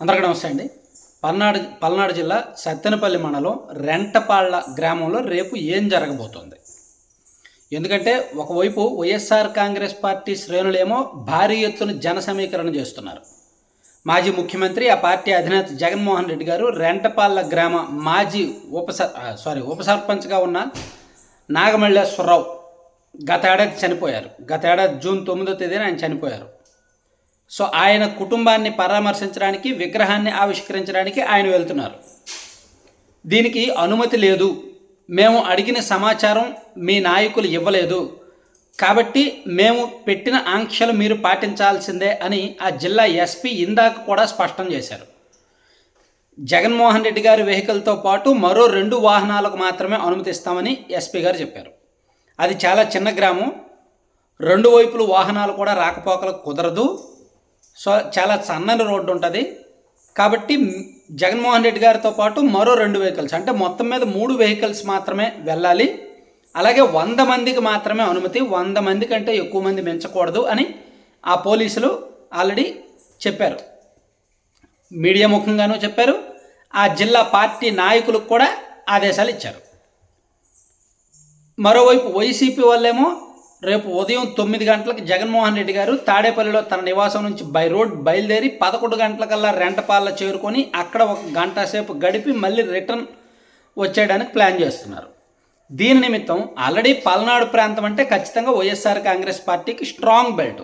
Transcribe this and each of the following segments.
అందరికీ నమస్తే అండి. పల్నాడు పల్నాడు జిల్లా సత్తెనపల్లి మండలం రెంటపాళ్ళ గ్రామంలో రేపు ఏం జరగబోతోంది? ఎందుకంటే ఒకవైపు వైఎస్ఆర్ కాంగ్రెస్ పార్టీ శ్రేణులేమో భారీ ఎత్తున జన సమీకరణ చేస్తున్నారు. మాజీ ముఖ్యమంత్రి ఆ పార్టీ అధినేత జగన్మోహన్ రెడ్డి గారు రెంటపాళ్ళ గ్రామ మాజీ ఉప సారీ ఉప సర్పంచ్గా ఉన్న నాగమల్లేశ్వరరావు గతేడాది చనిపోయారు. గతేడాది జూన్ తొమ్మిదో తేదీన ఆయన చనిపోయారు. సో ఆయన కుటుంబాన్ని పరామర్శించడానికి విగ్రహాన్ని ఆవిష్కరించడానికి ఆయన వెళ్తున్నారు. దీనికి అనుమతి లేదు. మేము అడిగిన సమాచారం మీ నాయకులు ఇవ్వలేదు. కాబట్టి మేము పెట్టిన ఆంక్షలు మీరు పాటించాల్సిందే అని ఆ జిల్లా ఎస్పీ ఇందాక కూడా స్పష్టం చేశారు. జగన్మోహన్ రెడ్డి గారి వెహికల్తో పాటు మరో రెండు వాహనాలకు మాత్రమే అనుమతిస్తామని ఎస్పీ గారు చెప్పారు. అది చాలా చిన్న గ్రామం. రెండు వైపులు వాహనాలు కూడా రాకపోకలకు కుదరదు. సో చాలా సన్నని రోడ్డు ఉంటుంది. కాబట్టి జగన్మోహన్ రెడ్డి గారితో పాటు మరో రెండు వెహికల్స్ అంటే మొత్తం మీద మూడు వెహికల్స్ మాత్రమే వెళ్ళాలి. అలాగే వంద మందికి మాత్రమే అనుమతి వంద మంది కంటే ఎక్కువ మంది మించకూడదు అని ఆ పోలీసులు ఆల్రెడీ చెప్పారు. మీడియా ముఖంగానూ చెప్పారు. ఆ జిల్లా పార్టీ నాయకులకు కూడా ఆదేశాలు ఇచ్చారు. మరోవైపు వైసీపీ వాళ్ళేమో రేపు ఉదయం తొమ్మిది గంటలకు జగన్మోహన్ రెడ్డి గారు తాడేపల్లిలో తన నివాసం నుంచి బై రోడ్ బయలుదేరి పదకొండు గంటలకల్లా రెంటపాల చేరుకొని అక్కడ ఒక గంట సేపు గడిపి మళ్ళీ రిటర్న్ వచ్చేయడానికి ప్లాన్ చేస్తున్నారు. దీని నిమిత్తం ఆల్రెడీ పల్నాడు ప్రాంతం అంటే ఖచ్చితంగా వైఎస్ఆర్ కాంగ్రెస్ పార్టీకి స్ట్రాంగ్ బెల్ట్.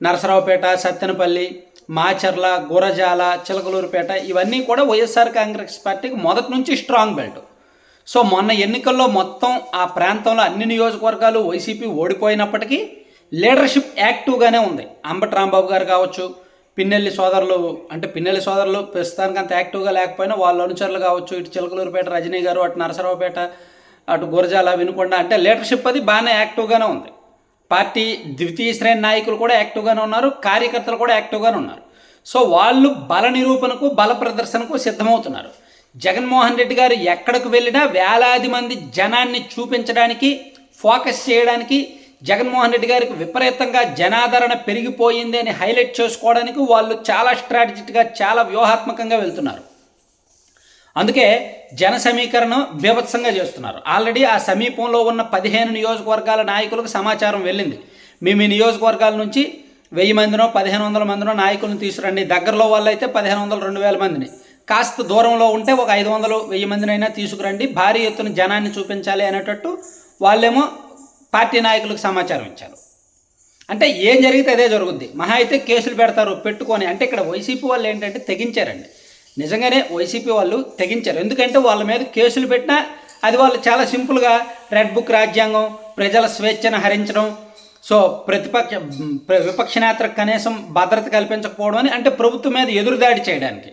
నరసరావుపేట సత్తెనపల్లి మాచర్ల గురజాల చిలకలూరుపేట ఇవన్నీ కూడా వైఎస్ఆర్ కాంగ్రెస్ పార్టీకి మొదటి నుంచి స్ట్రాంగ్ బెల్ట్. సో మొన్న ఎన్నికల్లో మొత్తం ఆ ప్రాంతంలో అన్ని నియోజకవర్గాలు వైసీపీ ఓడిపోయినప్పటికీ లీడర్షిప్ యాక్టివ్గానే ఉంది. అంబటి రాంబాబు గారు కావచ్చు పిన్నెల్లి సోదరులు అంటే పిన్నెల్లి సోదరులు ప్రస్తుతానికి అంత యాక్టివ్గా లేకపోయినా వాళ్ళ అనుచరులు కావచ్చు ఇటు చిలకలూరుపేట రజనీ గారు అటు నరసరావుపేట అటు గురజాల వినుకొండ అంటే లీడర్షిప్ అది బాగానే యాక్టివ్గానే ఉంది. పార్టీ ద్వితీయ శ్రేణి నాయకులు కూడా యాక్టివ్గానే ఉన్నారు కార్యకర్తలు కూడా యాక్టివ్గానే ఉన్నారు. సో వాళ్ళు బల నిరూపణకు బల ప్రదర్శనకు సిద్ధమవుతున్నారు. జగన్మోహన్ రెడ్డి గారు ఎక్కడికి వెళ్ళినా వేలాది మంది జనాన్ని చూపించడానికి ఫోకస్ చేయడానికి జగన్మోహన్ రెడ్డి గారికి విపరీతంగా జనాదరణ పెరిగిపోయింది అని హైలైట్ చేసుకోవడానికి వాళ్ళు చాలా స్ట్రాటజిక్గా చాలా వ్యూహాత్మకంగా వెళ్తున్నారు. అందుకే జన సమీకరణం బీభత్సంగా చేస్తున్నారు. ఆల్రెడీ ఆ సమీపంలో ఉన్న పదిహేను నియోజకవర్గాల నాయకులకు సమాచారం వెళ్ళింది. మేము ఈ నియోజకవర్గాల నుంచి వెయ్యి మందినో పదిహేను వందల మందినో నాయకులను తీసుకురండి. దగ్గరలో వాళ్ళైతే పదిహేను వందల రెండు వేల మందిని. కాస్త దూరంలో ఉంటే ఒక ఐదు వందలు వెయ్యి మందినైనా తీసుకురండి. భారీ ఎత్తున జనాన్ని చూపించాలి అనేటట్టు వాళ్ళేమో పార్టీ నాయకులకు సమాచారం ఇచ్చారు. అంటే ఏం జరిగితే అదే జరుగుద్ది. మహా అయితే కేసులు పెడతారు పెట్టుకొని. అంటే ఇక్కడ వైసీపీ వాళ్ళు ఏంటంటే తెగించారండి. నిజంగానే వైసీపీ వాళ్ళు తెగించారు. ఎందుకంటే వాళ్ళ మీద కేసులు పెట్టినా అది వాళ్ళు చాలా సింపుల్గా రెడ్ బుక్ రాజ్యాంగం ప్రజల స్వేచ్ఛను హరించడం సో ప్రతిపక్ష ప్ర- విపక్ష నేతలకు కనీసం భద్రత కల్పించకపోవడం అని అంటే ప్రభుత్వం మీద ఎదురుదాడి చేయడానికి.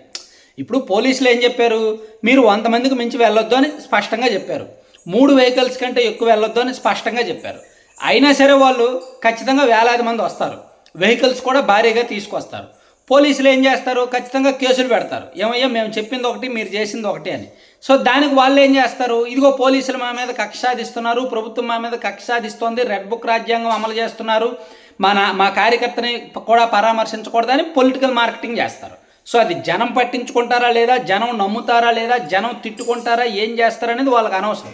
ఇప్పుడు పోలీసులు ఏం చెప్పారు? మీరు వంద మందికి మించి వెళ్ళొద్దు అని స్పష్టంగా చెప్పారు. మూడు వెహికల్స్ కంటే ఎక్కువ వెళ్ళొద్దు అని స్పష్టంగా చెప్పారు. అయినా సరే వాళ్ళు ఖచ్చితంగా వేలాది మంది వస్తారు. వెహికల్స్ కూడా భారీగా తీసుకొస్తారు. పోలీసులు ఏం చేస్తారు? ఖచ్చితంగా కేసులు పెడతారు. ఏమయ్యా మేము చెప్పింది ఒకటి మీరు చేసింది ఒకటి అని. సో దానికి వాళ్ళు ఏం చేస్తారు? ఇదిగో పోలీసులు మా మీద కక్ష సాధిస్తున్నారు. ప్రభుత్వం మా మీద కక్ష సాధిస్తోంది. రెడ్ బుక్ రాజ్యాంగం అమలు చేస్తున్నారు. మన మా కార్యకర్తని కూడా పరామర్శించకూడదని పొలిటికల్ మార్కెటింగ్ చేస్తారు. సో అది జనం పట్టించుకుంటారా లేదా జనం నమ్ముతారా లేదా జనం తిట్టుకుంటారా ఏం చేస్తారనేది వాళ్ళకి అనవసరం.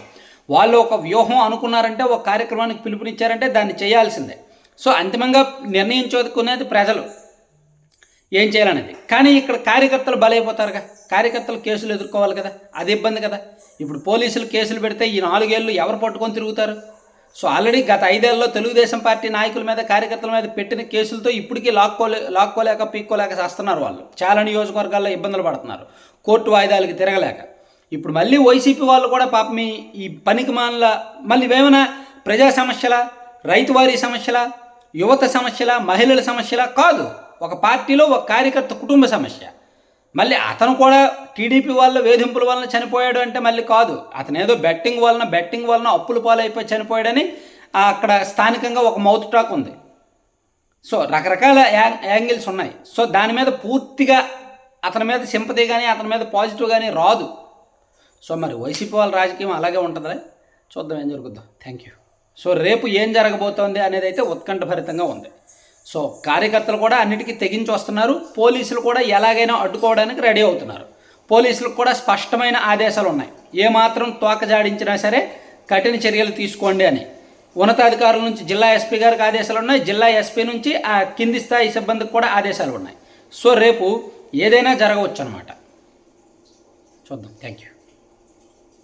వాళ్ళు ఒక వ్యూహం అనుకున్నారంటే ఒక కార్యక్రమానికి పిలుపునిచ్చారంటే దాన్ని చేయాల్సిందే. సో అంతిమంగా నిర్ణయించుకునేది ప్రజలు. ఏం చేయాలనేది. కానీ ఇక్కడ కార్యకర్తలు బలైపోతారుగా. కార్యకర్తలు కేసులు ఎదుర్కోవాలి కదా. అది ఇబ్బంది కదా. ఇప్పుడు పోలీసులు కేసులు పెడితే ఈ నాలుగేళ్ళు ఎవరు పట్టుకొని తిరుగుతారు? సో ఆల్రెడీ గత ఐదేళ్ళలో తెలుగుదేశం పార్టీ నాయకుల మీద కార్యకర్తల మీద పెట్టిన కేసులతో ఇప్పటికీ లాక్కోలే లాక్కోలేక పీక్కోలేక చేస్తున్నారు వాళ్ళు. చాలా నియోజకవర్గాల్లో ఇబ్బందులు పడుతున్నారు. కోర్టు వాయిదాలకి తిరగలేక. ఇప్పుడు మళ్ళీ వైసీపీ వాళ్ళు కూడా పాపం ఈ- ఈ పనికి మానల మళ్ళీ ఏమైనా ప్రజా సమస్యల రైతువారీ సమస్యల యువత సమస్యల మహిళల సమస్యల కాదు. ఒక పార్టీలో ఒక కార్యకర్త కుటుంబ సమస్య. మళ్ళీ అతను కూడా టీడీపీ వల్ల వేధింపుల వలన చనిపోయాడు అంటే మళ్ళీ కాదు. అతను ఏదో బెట్టింగ్ వలన బెట్టింగ్ వలన అప్పుల పాలైపోయి చనిపోయాడని అక్కడ స్థానికంగా ఒక మౌత్ టాక్ ఉంది. సో రకరకాల యాంగిల్స్ ఉన్నాయి. సో దాని మీద పూర్తిగా అతని మీద సింపతి కానీ అతని మీద పాజిటివ్ కానీ రాదు. సో మరి వైసీపీ వాళ్ళ రాజకీయం అలాగే ఉంటుందా చూద్దాం ఏం జరుగుద్దాం. థ్యాంక్ యూ సో రేపు ఏం జరగబోతోంది అనేది అయితే ఉత్కంఠభరితంగా ఉంది. సో కార్యకర్తలు కూడా అన్నిటికీ తెగించి వస్తున్నారు. పోలీసులు కూడా ఎలాగైనా అడ్డుకోవడానికి రెడీ అవుతున్నారు. పోలీసులకు కూడా స్పష్టమైన ఆదేశాలు ఉన్నాయి. ఏమాత్రం తోకజాడించినా సరే కఠిన చర్యలు తీసుకోండి అని. ఉన్నతాధికారుల నుంచి జిల్లా ఎస్పీ గారికి ఆదేశాలు ఉన్నాయి. జిల్లా ఎస్పీ నుంచి ఆ కింది స్థాయి సిబ్బందికి కూడా ఆదేశాలు ఉన్నాయి. సో రేపు ఏదైనా జరగవచ్చు అనమాట చూద్దాం. Thank you